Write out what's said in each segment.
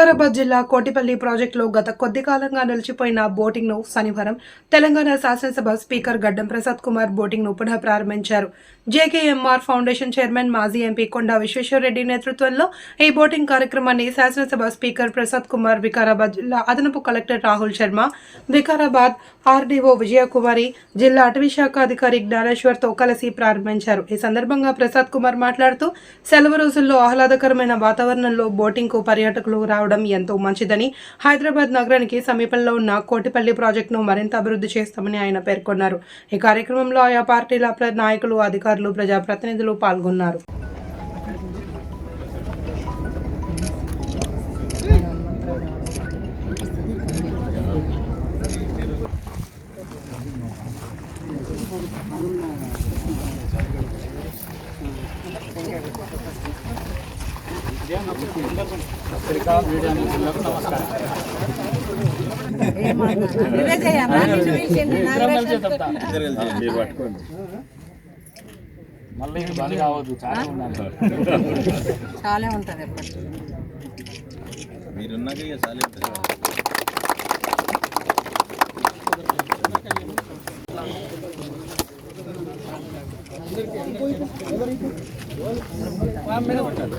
వికారాబాద్ జిల్లా కోటిపల్లి ప్రాజెక్టులో గత కొద్ది కాలంగా నిలిచిపోయిన బోటింగ్ను శనివారం తెలంగాణ శాసనసభ స్పీకర్ గడ్డం ప్రసాద్ కుమార్ బోటింగ్ను పునః ప్రారంభించారు. జేకేఎంఆర్ ఫౌండేషన్ చైర్మన్ మాజీ ఎంపీ కొండా విశ్వేశ్వరరెడ్డి నేతృత్వంలో ఈ బోటింగ్ కార్యక్రమాన్ని శాసనసభ స్పీకర్ ప్రసాద్ కుమార్ వికారాబాద్ జిల్లా అదనపు కలెక్టర్ రాహుల్ శర్మ వికారాబాద్ ఆర్డీఓ విజయకుమారి జిల్లా అటవీ శాఖ అధికారి జ్ఞానేశ్వర్తో కలిసి ప్రారంభించారు. ఈ సందర్భంగా ప్రసాద్ కుమార్ మాట్లాడుతూ సెలవు రోజుల్లో ఆహ్లాదకరమైన వాతావరణంలో బోటింగ్కు పర్యాటకులు రావడం ఎంతో మంచిదని హైదరాబాద్ నగరానికి సమీపంలో ఉన్న కోటిపల్లి ప్రాజెక్టును మరింత అభివృద్ధి చేస్తామని ఆయన పేర్కొన్నారు. ఈ కార్యక్రమంలో ఆయా పార్టీల ప్ర- నాయకులు అధికారులు ప్రజాప్రతినిధులు పాల్గొన్నారు. మళ్ళీ ఇది కావద్దు చాలా ఉండాలి చాలే ఉంటది మీరున్నాక ఇక ఉంటుంది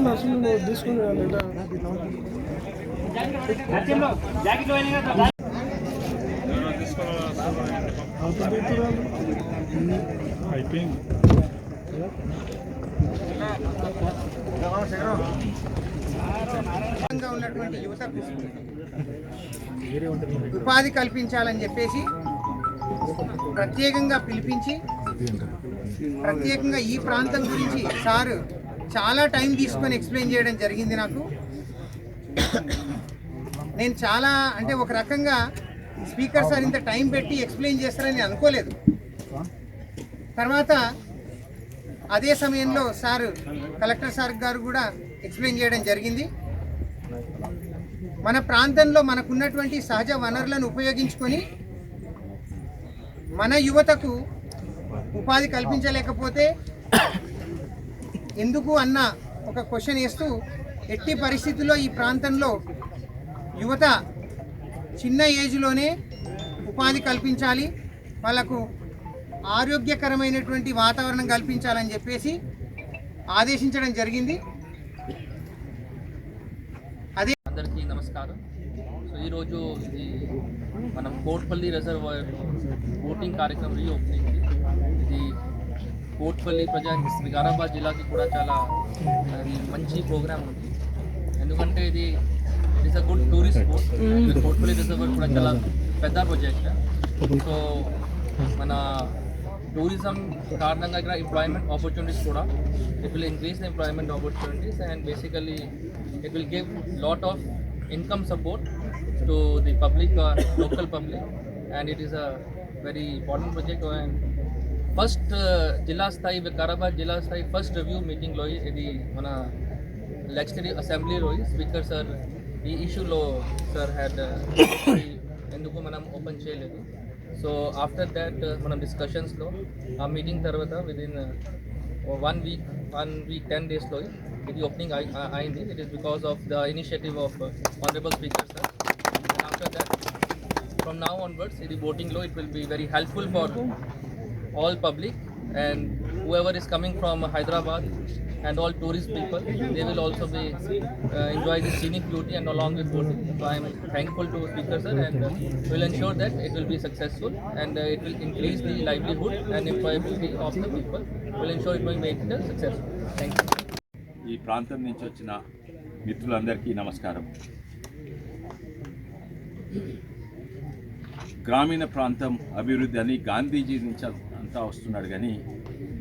నర్సులు తీసుకుని అయిపోయింది ఉన్నటువంటి యువతకు ఉపాధి కల్పించాలని చెప్పేసి ప్రత్యేకంగా పిలిపించి ప్రత్యేకంగా ఈ ప్రాంతం గురించి సార్ చాలా టైం తీసుకొని ఎక్స్ప్లెయిన్ చేయడం జరిగింది నాకు. నేను చాలా అంటే ఒక రకంగా స్పీకర్ సార్ ఇంత టైం పెట్టి ఎక్స్ప్లెయిన్ చేస్తారని నేను అనుకోలేదు. తర్వాత అదే సమయంలో సార్ కలెక్టర్ సార్ గారు కూడా ఎక్స్ప్లెయిన్ చేయడం జరిగింది. మన ప్రాంతంలో మనకున్నటువంటి సహజ వనరులను ఉపయోగించుకొని మన యువతకు ఉపాధి కల్పించలేకపోతే ఎందుకు అన్న ఒక క్వశ్చన్ వేస్తూ ఎట్టి పరిస్థితుల్లో ఈ ప్రాంతంలో యువత చిన్న ఏజ్లోనే ఉపాధి కల్పించాలి వాళ్ళకు ఆరోగ్యకరమైనటువంటి వాతావరణం కల్పించాలని చెప్పేసి ఆదేశించడం జరిగింది. అదే అందరికీ నమస్కారం. సో ఈరోజు ఇది మనం కోట్పల్లి రిజర్వాయర్ బోటింగ్ కార్యక్రమం రీఓపెనింగ్ ఇది కోట్పల్లి ప్రజా వికారాబాద్ జిల్లాకి కూడా చాలా అది మంచి ప్రోగ్రామ్ ఉంది. ఎందుకంటే ఇది it is a good tourist spot Kotpalli reservoir కూడా చాలా పెద్ద ప్రాజెక్ట్ సో మన టూరిజం కారణంగా ఇక్కడ ఎంప్లాయ్మెంట్ ఆపర్చునిటీస్ కూడా it will increase the employment opportunities and basically it will give lot of income support to the public uh, local public. And it is a very important project and first జిల్లా స్థాయి వికారాబాద్ జిల్లా స్థాయి first review మీటింగ్లో ఇది మన legislative అసెంబ్లీలో speaker sir ఈ ఇష్యూలో సార్ హ్యాడ్ ఎందుకు మనం ఓపెన్ చేయలేదు సో ఆఫ్టర్ దాట్ మనం డిస్కషన్స్లో ఆ మీటింగ్ తర్వాత within one week one week ten డేస్లో ఇది ఓపెనింగ్ అయింది it is because of the initiative of honourable speaker sir and after that from now onwards ఇది boating లో it will be very helpful for all public and whoever is coming from Hyderabad and all tourist people they will also be uh, enjoy the scenic beauty and along with boating so I am thankful to speaker sir and uh, will ensure that it will be successful and uh, it will increase the livelihood and employability of the people will ensure it will make it successful thank you ఈ ప్రాంతం నుంచి వచ్చిన మిత్రులందరికీ నమస్కారం గ్రామీణ ప్రాంతం అభివృద్ధి అని గాంధీజీ నుంచి అంతా వస్తున్నాడు కానీ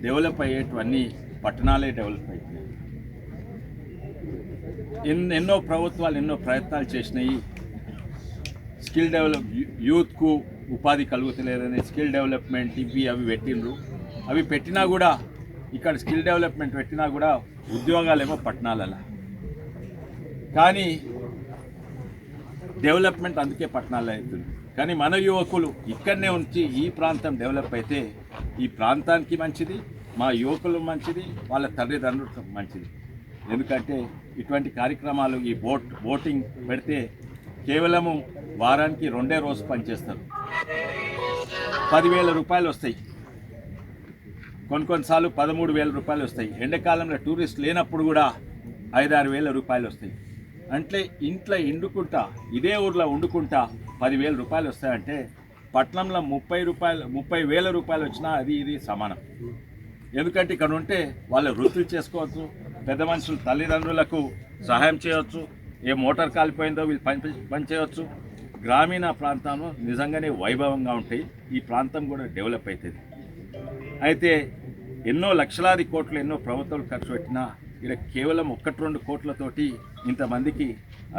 డెవలప్ అయ్యేటివన్నీ పట్టణాలే డెవలప్ అవుతున్నాయి ఎన్- ఎన్నో ప్రభుత్వాలు ఎన్నో ప్రయత్నాలు చేసినాయి. స్కిల్ డెవలప్ యూత్కు ఉపాధి కలుగుతలేదని స్కిల్ డెవలప్మెంట్ ఇవి అవి పెట్టిండ్రు. అవి పెట్టినా కూడా ఇక్కడ స్కిల్ డెవలప్మెంట్ పెట్టినా కూడా ఉద్యోగాలేమో పట్టణాలలో. కానీ డెవలప్మెంట్ అందుకే పట్టణాల్లో అవుతుంది కానీ మన యువకులు ఇక్కడనే ఉంచి ఈ ప్రాంతం డెవలప్ అయితే ఈ ప్రాంతానికి మంచిది మా యువకులు మంచిది వాళ్ళ తల్లిదండ్రులకు మంచిది. ఎందుకంటే ఇటువంటి కార్యక్రమాలు ఈ బోట్ బోటింగ్ పెడితే కేవలము వారానికి రెండే రోజు పనిచేస్తారు. పదివేల రూపాయలు వస్తాయి. కొన్ని కొన్నిసార్లు పదమూడు వేల రూపాయలు వస్తాయి. ఎండాకాలంలో టూరిస్ట్ లేనప్పుడు కూడా ఐదారు వేల రూపాయలు వస్తాయి. అంటే ఇంట్లో ఎండుకుంటా ఇదే ఊర్లో వండుకుంటా పదివేల రూపాయలు వస్తాయంటే పట్నంలో ముప్పై రూపాయలు ముప్పై వేల రూపాయలు వచ్చినా అది ఇది సమానం. ఎందుకంటే ఇక్కడ ఉంటే వాళ్ళు వృత్తులు చేసుకోవచ్చు పెద్ద మనుషులు తల్లిదండ్రులకు సహాయం చేయవచ్చు ఏ మోటార్ కాలిపోయిందో వీళ్ళు పని పని చేయవచ్చు. గ్రామీణ ప్రాంతంలో నిజంగానే వైభవంగా ఉంటాయి ఈ ప్రాంతం కూడా డెవలప్ అవుతుంది అయితే ఎన్నో లక్షలాది కోట్లు ఎన్నో ప్రభుత్వాలు ఖర్చు పెట్టినా ఇక్కడ కేవలం ఒక్కటి రెండు కోట్లతోటి ఇంతమందికి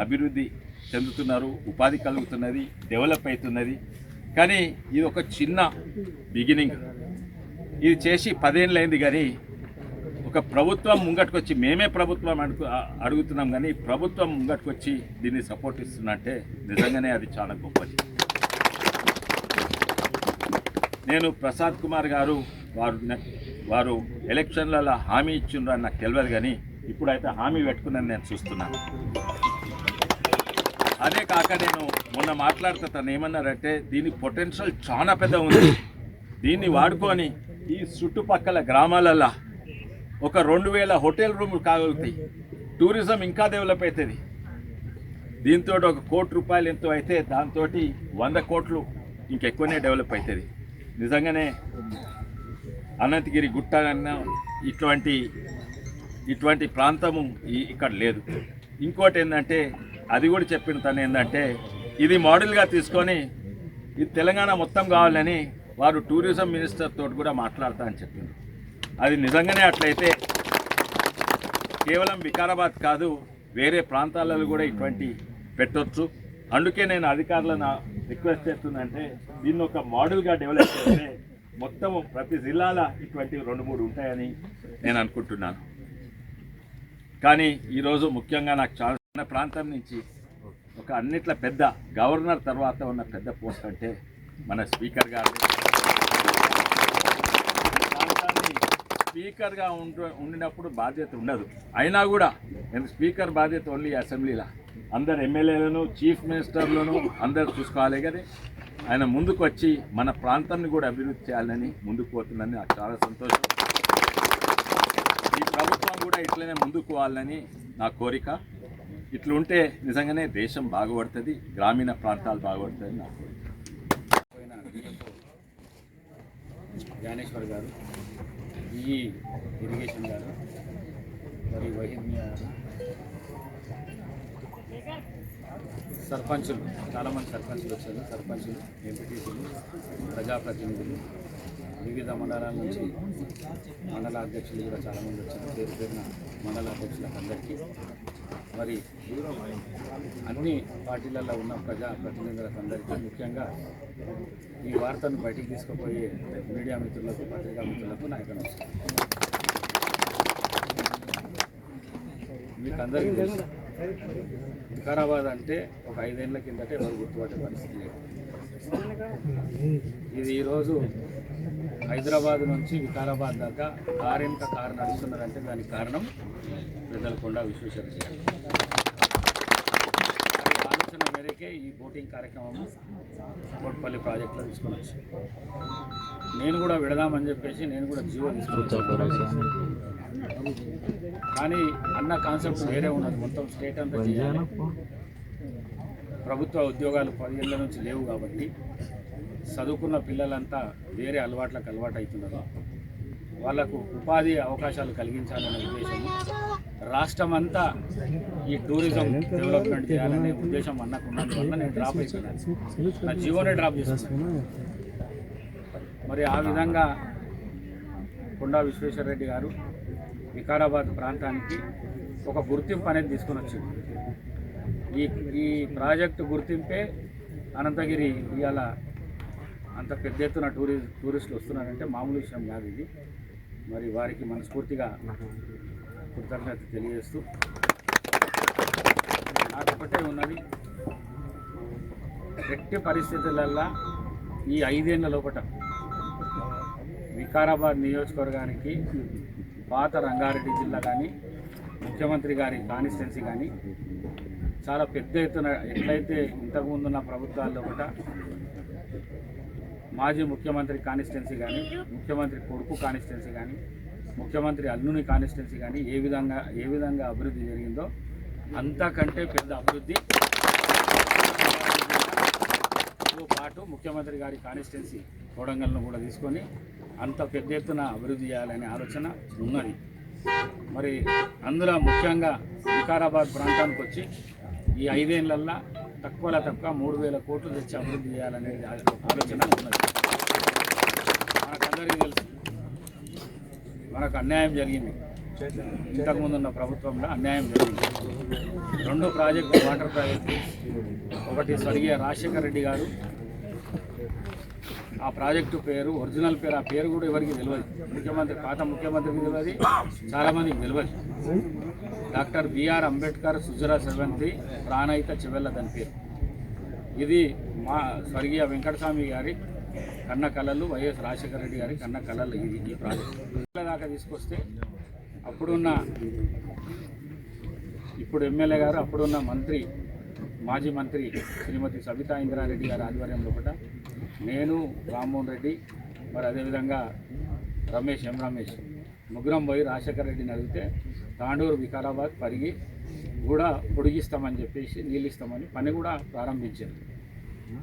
అభివృద్ధి చెందుతున్నారు ఉపాధి కలుగుతున్నది డెవలప్ అవుతున్నది. కానీ ఇది ఒక చిన్న బిగినింగ్ ఇది చేసి పదేళ్ళైంది కానీ ఒక ప్రభుత్వం ముంగట్టుకొచ్చి మేమే ప్రభుత్వం అడుగు అడుగుతున్నాం కానీ ప్రభుత్వం ముంగట్టుకొచ్చి దీన్ని సపోర్ట్ ఇస్తున్నట్టే నిజంగానే అది చాలా గొప్పది. నేను ప్రసాద్ కుమార్ గారు వారు వారు ఎలక్షన్లలో హామీ ఇచ్చిండ్రు అని నాకు తెలియదు కానీ ఇప్పుడైతే హామీ పెట్టుకున్నాను నేను చూస్తున్నాను. అదే కాక నేను మొన్న మాట్లాడితే తను ఏమన్నారంటే దీని పొటెన్షియల్ చాలా పెద్ద ఉంది. దీన్ని వాడుకొని ఈ చుట్టుపక్కల గ్రామాలల్లో ఒక రెండు వేల హోటల్ రూములు కాగలుగుతాయి. టూరిజం ఇంకా డెవలప్ అవుతుంది. దీంతో ఒక కోటి రూపాయలు ఎంతో అయితే దాంతో వంద కోట్లు ఇంకెక్కువనే డెవలప్ అవుతుంది. నిజంగానే అనంతగిరి గుట్ట అన్న ఇటువంటి ఇటువంటి ప్రాంతము ఇక్కడ లేదు. ఇంకోటి ఏంటంటే అది కూడా చెప్పిన తను ఏంటంటే ఇది మోడల్గా తీసుకొని ఇది తెలంగాణ మొత్తం కావాలని వారు టూరిజం మినిస్టర్ తోటి కూడా మాట్లాడతా అని చెప్పింది. అది నిజంగానే అట్లయితే కేవలం వికారాబాద్ కాదు వేరే ప్రాంతాలలో కూడా ఇటువంటి పెట్టొచ్చు. అందుకే నేను అధికారులను రిక్వెస్ట్ చేస్తుందంటే దీన్ని ఒక మోడల్గా డెవలప్ చేస్తే మొత్తం ప్రతి జిల్లాల ఇటువంటి రెండు మూడు ఉంటాయని నేను అనుకుంటున్నాను. కానీ ఈరోజు ముఖ్యంగా నాకు చాలా మన ప్రాంతం నుంచి ఒక అన్నిట్ల పెద్ద గవర్నర్ తర్వాత ఉన్న పెద్ద పోస్ట్ అంటే మన స్పీకర్ గారు. ప్రాంతాన్ని స్పీకర్గా ఉంటు ఉండినప్పుడు బాధ్యత ఉండదు. అయినా కూడా నేను స్పీకర్ బాధ్యత ఓన్లీ అసెంబ్లీలో. అందరు ఎమ్మెల్యేలను చీఫ్ మినిస్టర్లను అందరు చూసుకోవాలి కానీ ఆయన ముందుకు వచ్చి మన ప్రాంతాన్ని కూడా అభివృద్ధి చేయాలని ముందుకు పోతుందని నాకు చాలా సంతోషం. ఈ ప్రభుత్వం కూడా ఇట్లనే ముందుకు పోవాలని నా కోరిక. ఇట్లుంటే నిజంగానే దేశం బాగుపడుతుంది గ్రామీణ ప్రాంతాలు బాగుపడుతుంది నాకు జ్ఞానేశ్వర్ గారు ఈ ఇరిగేషన్ గారు మరి వహిన్య గారు సర్పంచులు చాలామంది సర్పంచులు వచ్చారు. సర్పంచులు ఎంపీటీసీలు ప్రజాప్రతినిధులు వివిధ మండలాల నుంచి మండల అధ్యక్షులు కూడా చాలామంది వచ్చారు. పేరు పేరున మండల అధ్యక్షులకు అందరికీ మరి అన్ని పార్టీలలో ఉన్న ప్రజా ప్రతినిధులకు అందరికీ ముఖ్యంగా ఈ వార్తను బయటికి తీసుకుపోయే మీడియా మిత్రులకు పత్రికా మిత్రులకు నా యొక్క నమస్కారం మీకు అందరికీ తెలుసు వికారాబాద్ అంటే ఒక ఐదేళ్ళ కిందటే ఎవరు గుర్తుపట్టే పరిస్థితి లేదు ఇది ఈరోజు హైదరాబాద్ నుంచి వికారాబాద్ దాకా కారు వెనుక కారు నడుస్తున్నారంటే దానికి కారణం పెద్దలకొండ విశ్వేశ్వరయ్య గారు. వారి అందుకే ఈ బోటింగ్ కార్యక్రమం కోట్పల్లి ప్రాజెక్టులో తీసుకొని వచ్చి. నేను కూడా విడదామని చెప్పేసి నేను కూడా జీవో తీసుకొచ్చాను కానీ అన్న కాన్సెప్ట్ వేరే ఉన్నది. మొత్తం స్టేట్ అంతా చేయాలి. ప్రభుత్వ ఉద్యోగాలు పదిహేళ్ళ నుంచి లేవు కాబట్టి చదువుకున్న పిల్లలంతా వేరే అలవాట్లకు అలవాటు అవుతున్నారు వాళ్ళకు ఉపాధి అవకాశాలు కలిగించాలనే ఉద్దేశం రాష్ట్రం అంతా ఈ టూరిజం డెవలప్మెంట్ చేయాలనే ఉద్దేశం అన్నకు వల్ల నేను డ్రాప్ అయిపోయినాను నా జీవోనే డ్రాప్ చేసుకున్నాను మరి ఆ విధంగా కొండా విశ్వేశ్వరరెడ్డి గారు వికారాబాద్ ప్రాంతానికి ఒక గుర్తింపు అనేది తీసుకుని వచ్చింది. ఈ ఈ ప్రాజెక్టు గుర్తింపే అనంతగిరి ఇవాళ అంత పెద్ద ఎత్తున టూరి టూరిస్టులు వస్తున్నారంటే మామూలు విషయం కాదు ఇది. మరి వారికి మనస్ఫూర్తిగా కృతజ్ఞత తెలియజేస్తూ నాకొకటే ఉన్నది. ఎట్టి పరిస్థితులల్లా ఈ ఐదేళ్ళ లోపట వికారాబాద్ నియోజకవర్గానికి పాత రంగారెడ్డి జిల్లా కానీ ముఖ్యమంత్రి గారి కాన్స్టిట్యున్సీ కానీ చాలా పెద్ద ఎత్తున ఎట్లయితే ఇంతకుముందున్న ప్రభుత్వాల్లో కూడా మాజీ ముఖ్యమంత్రి కానిస్టెన్సీ కానీ ముఖ్యమంత్రి కొడుకు కానిస్టెన్సీ కానీ ముఖ్యమంత్రి అల్లుని కానిస్టెన్సీ కానీ ఏ విధంగా ఏ విధంగా అభివృద్ధి జరిగిందో అంతకంటే పెద్ద అభివృద్ధి పాటు ముఖ్యమంత్రి గారి కానిస్టెన్సీ కొడంగల్ను కూడా తీసుకొని అంత పెద్ద ఎత్తున అభివృద్ధి చేయాలనే ఆలోచన ఉన్నది. మరి అందులో ముఖ్యంగా వికారాబాద్ ప్రాంతానికి వచ్చి ఈ ఐదేళ్ళల్లో తక్కువలో తక్కువ మూడు వేల కోట్లు తెచ్చి అభివృద్ధి చేయాలనేది ఆలోచన. ఉన్నది మనకందరికీ తెలుసు మనకు అన్యాయం జరిగింది. ఇంతకుముందు ఉన్న ప్రభుత్వంలో అన్యాయం జరిగింది. రెండు ప్రాజెక్టు వాటర్ ప్రాజెక్టు ఒకటి స్వర్గీయ రాజశేఖర రెడ్డి గారు ఆ ప్రాజెక్టు పేరు ఒరిజినల్ పేరు ఆ పేరు కూడా ఎవరికి తెలియదు ముఖ్యమంత్రి పాత ముఖ్యమంత్రికి తెలియదు చాలామందికి తెలియదు డాక్టర్ బిఆర్ అంబేద్కర్ సుజరా సెవంతి ప్రాణయిత చివెల్ల దాని పేరు. ఇది మా స్వర్గీయ వెంకటస్వామి గారి కన్న కళలు వైఎస్ రాజశేఖర రెడ్డి గారి కన్న కళలు ఇది ఈ ప్రాజెక్టు. దాకా తీసుకొస్తే అప్పుడున్న ఇప్పుడు ఎమ్మెల్యే గారు అప్పుడున్న మంత్రి మాజీ మంత్రి శ్రీమతి సబితా ఇంద్రారెడ్డి గారి ఆధ్వర్యంలో కూడా నేను రామ్మోహన్ రెడ్డి మరి అదేవిధంగా రమేష్ ఎం రమేష్ ముగ్గురం పోయి రాజశేఖర రెడ్డిని అడిగితే తాండూరు వికారాబాద్ పరిగి కూడా పొడిగిస్తామని చెప్పేసి నీళ్ళు ఇస్తామని పని కూడా ప్రారంభించారు.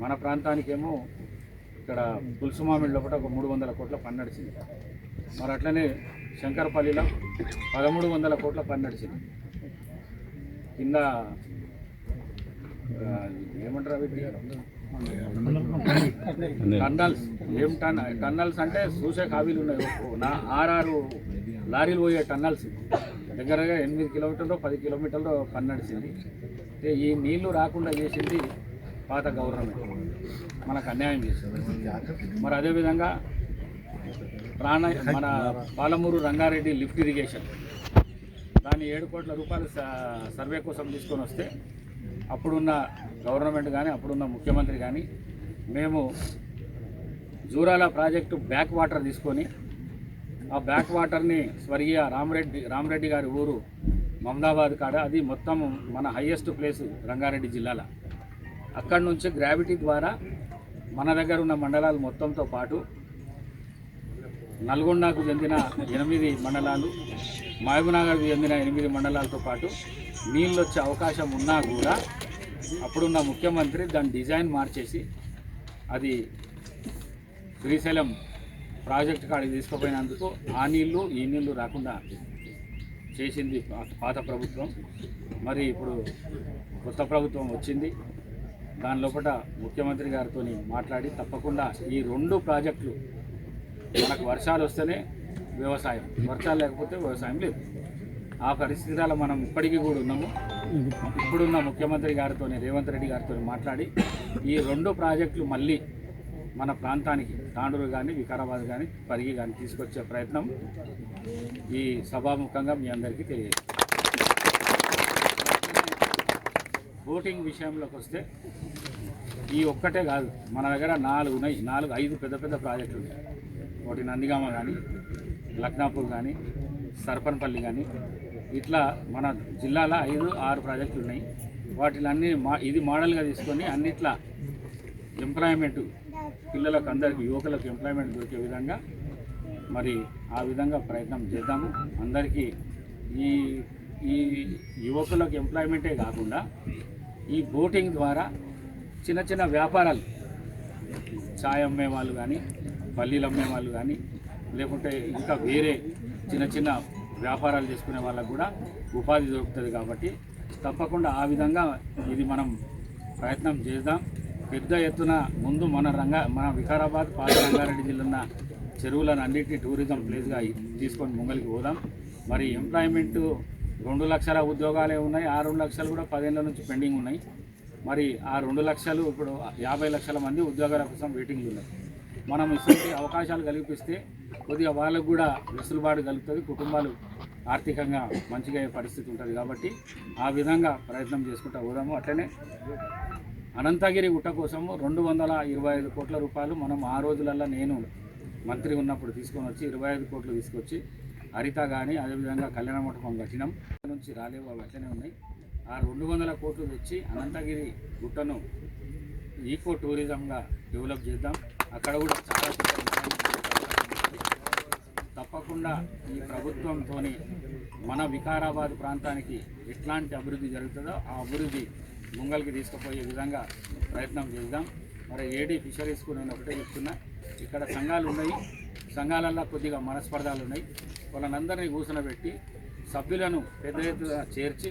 మన ప్రాంతానికేమో ఇక్కడ పులుసుమామిడిలో కూడా ఒక మూడు వందల కోట్ల పని నడిచింది. మరి అట్లనే శంకరపల్లిలో పదమూడు వందల కోట్ల పని నడిచింది. కింద ఏమంటారు అవి టన్నల్స్. ఏం టన్ టన్నల్స్ అంటే చూసే ఖాళీలు ఉన్నాయి. నా ఆరారు లారీలు పోయే టన్నల్స్. దగ్గరగా ఎనిమిది కిలోమీటర్లు పది కిలోమీటర్లు పని నడిచింది అయితే ఈ నీళ్ళు రాకుండా చేసింది పాత గవర్నమెంట్. మనకు అన్యాయం చేసింది. మరి అదేవిధంగా ప్రాణ మన పాలమూరు రంగారెడ్డి లిఫ్ట్ ఇరిగేషన్. దాన్ని ఏడు కోట్ల రూపాయలు సర్వే కోసం తీసుకొని వస్తే అప్పుడున్న గవర్నమెంట్ కానీ అప్పుడున్న ముఖ్యమంత్రి కానీ మేము జూరాల ప్రాజెక్టు బ్యాక్ వాటర్ తీసుకొని ఆ బ్యాక్ వాటర్ని స్వర్గీయ రామరెడ్డి రామరెడ్డి గారి ఊరు మమదాబాద్ కాడ అది మొత్తం మన హయ్యెస్ట్ ప్లేస్ రంగారెడ్డి జిల్లాలో. అక్కడి నుంచి గ్రావిటీ ద్వారా మన దగ్గర ఉన్న మండలాలు మొత్తంతో పాటు నల్గొండకు చెందిన ఎనిమిది మండలాలు మహబూబ్నగర్కు చెందిన ఎనిమిది మండలాలతో పాటు నీళ్ళు వచ్చే అవకాశం ఉన్నా కూడా అప్పుడున్న ముఖ్యమంత్రి దాని డిజైన్ మార్చేసి అది శ్రీశైలం ప్రాజెక్ట్ కాడికి తీసుకుపోయినందుకు ఆ నీళ్ళు ఈ నీళ్ళు రాకుండా చేసింది పాత ప్రభుత్వం. మరి ఇప్పుడు కొత్త ప్రభుత్వం వచ్చింది. దాని లోపల ముఖ్యమంత్రి గారితో మాట్లాడి తప్పకుండా ఈ రెండు ప్రాజెక్టులు మనకు వర్షాలు వస్తేనే వ్యవసాయం. వర్షాలు లేకపోతే వ్యవసాయం లేదు. ఆ పరిస్థితులలో మనం ఇప్పటికీ కూడా ఉన్నాము. ఇప్పుడున్న ముఖ్యమంత్రి గారితో రేవంత్ రెడ్డి గారితో మాట్లాడి ఈ రెండు ప్రాజెక్టులు మళ్ళీ మన ప్రాంతానికి తాండూరు కానీ వికారాబాద్ కానీ పరిగి కానీ తీసుకొచ్చే ప్రయత్నం ఈ సభాముఖంగా మీ అందరికీ తెలియదు బోటింగ్ విషయంలోకి వస్తే ఈ ఒక్కటే కాదు. మన దగ్గర నాలుగు ఉన్నాయి. నాలుగు ఐదు పెద్ద పెద్ద ప్రాజెక్టులు ఉన్నాయి. ఒకటి నందిగామ కానీ లక్నాపూర్ కానీ సర్పన్పల్లి కానీ ఇట్లా మన జిల్లాలో ఐదు ఆరు ప్రాజెక్టులు ఉన్నాయి. వాటిలన్నీ మా ఇది మోడల్గా తీసుకొని అన్నిట్లా ఎంప్లాయ్మెంట్ పిల్లలకు అందరికి యువకులకు ఎంప్లాయ్మెంట్ దొరికే విధంగా మరి ఆ విధంగా ప్రయత్నం చేద్దాము. అందరికీ ఈ ఈ యువకులకు ఎంప్లాయ్మెంటే కాకుండా ఈ బోటింగ్ ద్వారా చిన్న చిన్న వ్యాపారాలు చాయ్ అమ్మే వాళ్ళు కానీ పల్లీలు అమ్మే వాళ్ళు కానీ లేకుంటే ఇంకా వేరే చిన్న చిన్న వ్యాపారాలు చేసుకునే వాళ్ళకు కూడా ఉపాధి దొరుకుతుంది కాబట్టి తప్పకుండా ఆ విధంగా ఇది మనం ప్రయత్నం చేద్దాం. పెద్ద ఎత్తున ముందు మన రంగ మన వికారాబాద్ పాత రంగారెడ్డి జిల్లా ఉన్న చెరువులను అన్నింటినీ టూరిజం ప్లేస్గా తీసుకొని ముంగలికి పోదాం. మరి ఎంప్లాయ్మెంట్ రెండు లక్షల ఉద్యోగాలే ఉన్నాయి ఆ రెండు లక్షలు కూడా పదేళ్ళ నుంచి పెండింగ్ ఉన్నాయి. మరి ఆ రెండు లక్షలు ఇప్పుడు యాభై లక్షల మంది ఉద్యోగాల కోసం వెయిటింగ్లు ఉన్నాయి మనం ఇటువంటి అవకాశాలు కల్పిస్తే కొద్దిగా వాళ్ళకు కూడా వెసులుబాటు కలుగుతుంది కుటుంబాలు ఆర్థికంగా మంచిగా అయ్యే పరిస్థితి ఉంటుంది కాబట్టి ఆ విధంగా ప్రయత్నం చేసుకుంటూ పోదాము. అట్లనే అనంతగిరి గుట్ట కోసము రెండు వందల ఇరవై ఐదు కోట్ల రూపాయలు మనం ఆ రోజులల్లో నేను మంత్రి ఉన్నప్పుడు తీసుకొని వచ్చి ఇరవై ఐదు కోట్లు తీసుకొచ్చి హరిత కానీ అదేవిధంగా కళ్యాణ మండపం కట్టినాం. నుంచి రాలేవు అవి అట్లనే ఉన్నాయి. ఆ రెండు వందల కోట్లు తెచ్చి అనంతగిరి గుట్టను ఈకో టూరిజంగా డెవలప్ చేద్దాం. అక్కడ కూడా చాలా తప్పకుండా ఈ ప్రభుత్వంతో మన వికారాబాద్ ప్రాంతానికి ఎట్లాంటి అభివృద్ధి జరుగుతుందో ఆ అభివృద్ధి ముంగల్కి తీసుకుపోయే విధంగా ప్రయత్నం చేద్దాం. మరి ఏడీ ఫిషరీస్కు నేను ఒకటే చెప్తున్నా. ఇక్కడ సంఘాలు ఉన్నాయి. సంఘాలల్లో కొద్దిగా మనస్పర్ధాలు ఉన్నాయి. వాళ్ళందరినీ కూర్చొనబెట్టి సభ్యులను పెద్ద ఎత్తున చేర్చి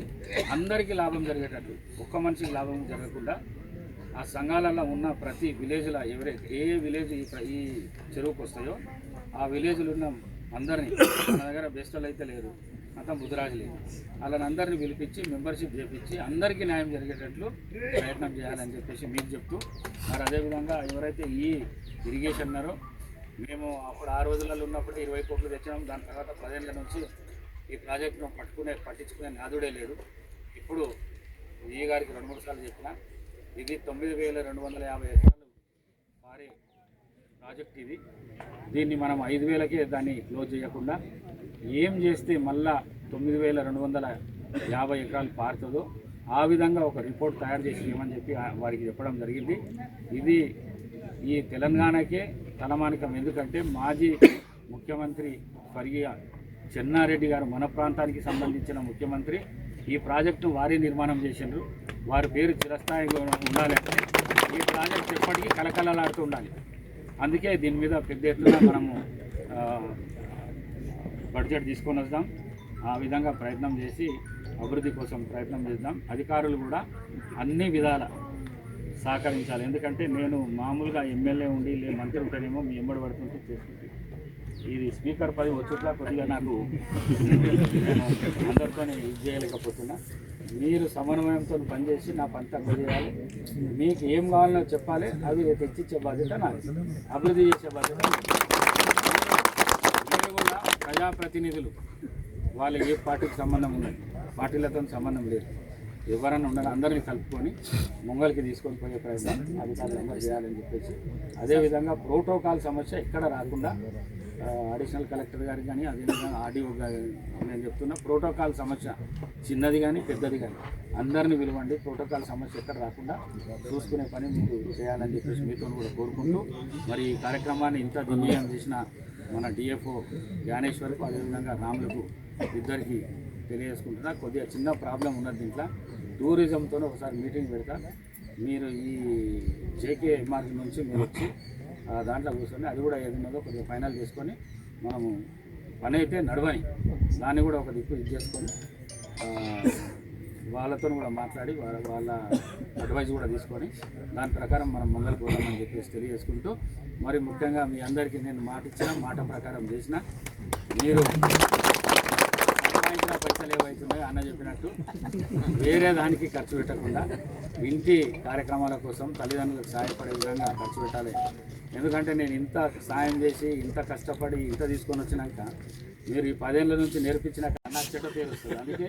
అందరికీ లాభం జరిగేటట్లు ఒక్క మనిషికి లాభం జరగకుండా ఆ సంఘాలలో ఉన్న ప్రతి విలేజ్లో ఎవరైతే ఏ విలేజ్ ఈ చెరువుకు వస్తాయో ఆ విలేజ్లో ఉన్న అందరినీ మన దగ్గర బెస్ట్ వాళ్ళు అయితే లేరు అంతా ముద్రాజు లేదు. వాళ్ళని అందరినీ పిలిపించి మెంబర్షిప్ చేపించి అందరికీ న్యాయం జరిగేటట్లు ప్రయత్నం చేయాలని చెప్పేసి మీకు చెప్తూ మరి అదేవిధంగా ఎవరైతే ఈ ఇరిగేషన్ ఉన్నారో మేము అప్పుడు ఆ రోజులలో ఉన్నప్పుడు ఇరవై కోట్లు తెచ్చినాం దాని తర్వాత పదేళ్ళ నుంచి ఈ ప్రాజెక్టును పట్టుకునే పట్టించుకునే నాదుడే లేడు. ఇప్పుడు ఈ గారికి రెండు మూడు సార్లు చెప్పిన ఇది తొమ్మిది వేల రెండు వందల యాభై ఎకరాలు పారే ప్రాజెక్ట్ ఇది. దీన్ని మనం ఐదు వేలకే దాన్ని క్లోజ్ చేయకుండా ఏం చేస్తే మళ్ళా తొమ్మిది వేల రెండు వందల యాభై ఎకరాలు పారుతుందో ఆ విధంగా ఒక రిపోర్ట్ తయారు చేసి ఇవ్వమని చెప్పి వారికి చెప్పడం జరిగింది. ఇది ఈ తెలంగాణకే తలమానికం. ఎందుకంటే మాజీ ముఖ్యమంత్రి స్వర్గీయ చెన్నారెడ్డి గారు మన ప్రాంతానికి సంబంధించిన ముఖ్యమంత్రి. ఈ ప్రాజెక్టు వారే నిర్మాణం చేసిండ్రు. వారి పేరు చిరస్థాయిగా ఉండాలంటే ఈ ప్రాజెక్ట్ ఎప్పటికీ కలకలలాడుతూ ఉండాలి. అందుకే దీని మీద పెద్ద ఎత్తున మనము బడ్జెట్ తీసుకొని వస్తాం. ఆ విధంగా ప్రయత్నం చేసి అభివృద్ధి కోసం ప్రయత్నం చేద్దాం. అధికారులు కూడా అన్ని విధాల సహకరించాలి. ఎందుకంటే నేను మామూలుగా ఎమ్మెల్యే ఉండి లే మంత్రి ఉంటేనేమో మీ ఎంబడి పడుతుంటే చేసుకుంటాను ఇది స్పీకర్ పది వచ్చేట్లా కొద్దిగా నాకు అందరితో నేను ఇది చేయలేకపోతున్నా. మీరు సమన్వయంతో పనిచేసి నా పంట కొద్దిగాలి మీకు ఏం కావాలో చెప్పాలి. అవి తెచ్చిచ్చే బాధ్యత నాది. అభివృద్ధి చేసే బాధ్యత మీరు కూడా ప్రజాప్రతినిధులు. వాళ్ళు ఏ పార్టీకి సంబంధం ఉన్నది పార్టీలతో సంబంధం లేదు. ఎవరన్నా ఉండాలి అందరినీ కలుపుకొని ముంగల్కి తీసుకొని పోయే ప్రయత్నం అధికారులందరూ చేయాలని చెప్పేసి. అదేవిధంగా ప్రోటోకాల్ సమస్య ఎక్కడ రాకుండా అడిషనల్ కలెక్టర్ గారికి కానీ అదేవిధంగా ఆర్డీఓ గారు నేను చెప్తున్నా ప్రోటోకాల్ సమస్య చిన్నది కానీ పెద్దది కానీ అందరిని పిలవండి. ప్రోటోకాల్ సమస్య ఎక్కడ రాకుండా చూసుకునే పని మీకు చేయాలని చెప్పేసి మీతో కూడా కోరుకుంటూ మరి ఈ కార్యక్రమాన్ని ఇంత దిగ్విజయం చేసిన మన డిఎఫ్ఓ జ్ఞానేశ్వర్కు అదేవిధంగా రాములకు ఇద్దరికి తెలియజేసుకుంటున్నా. కొద్దిగా చిన్న ప్రాబ్లం ఉన్నది దీంట్లో. టూరిజంతో ఒకసారి మీటింగ్ పెడతా. మీరు ఈ జేకే మార్కెట్ నుంచి మీరు వచ్చి దాంట్లో కూర్చొని అది కూడా ఏదైనా కొద్దిగా ఫైనల్ చేసుకొని మనము పని అయితే నడవని దాన్ని కూడా ఒక దిక్కు ఇది చేసుకొని వాళ్ళతో కూడా మాట్లాడి వాళ్ళ వాళ్ళ అడ్వైజ్ కూడా తీసుకొని దాని ప్రకారం మనం ముందరకు పోదామని చెప్పేసి తెలియజేసుకుంటూ మరి ముఖ్యంగా మీ అందరికీ నేను మాట ఇచ్చిన మాట ప్రకారం చేసిన మీరు సంపాదించిన పైసలు ఏవైతున్నాయో అన్న చెప్పినట్టు వేరే దానికి ఖర్చు పెట్టకుండా ఇంటి కార్యక్రమాల కోసం తల్లిదండ్రులకు సహాయపడే విధంగా ఖర్చు పెట్టాలి. ఎందుకంటే నేను ఇంత సాయం చేసి ఇంత కష్టపడి ఇంత తీసుకొని వచ్చినాక మీరు ఈ పదేళ్ళ నుంచి నేర్పించిన నాకు పేరు తీరుస్తుంది అందుకే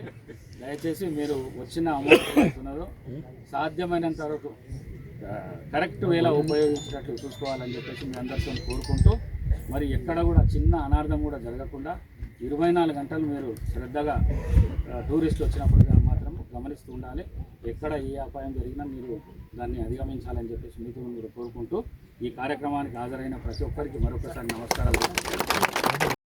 దయచేసి మీరు వచ్చిన అమౌంట్ ఏమవుతున్నదో సాధ్యమైనంత వరకు కరెక్ట్ వేలా ఉపయోగించినట్లు చూసుకోవాలని చెప్పేసి మీ అందరితో కోరుకుంటూ మరి ఎక్కడ కూడా చిన్న అనార్థం కూడా జరగకుండా ఇరవై నాలుగు గంటలు మీరు శ్రద్ధగా టూరిస్ట్ టూరిస్టులు వచ్చినప్పుడు మాత్రం గమనిస్తూ ఉండాలి. ఎక్కడ ఏ అపాయం జరిగినా మీరు దాన్ని అధిగమించాలని చెప్పేసి మీతో మీరు కోరుకుంటూ ఈ కార్యక్రమానికి హాజరైన ప్రతి ఒక్కరికి మరొకసారి నమస్కారాలు.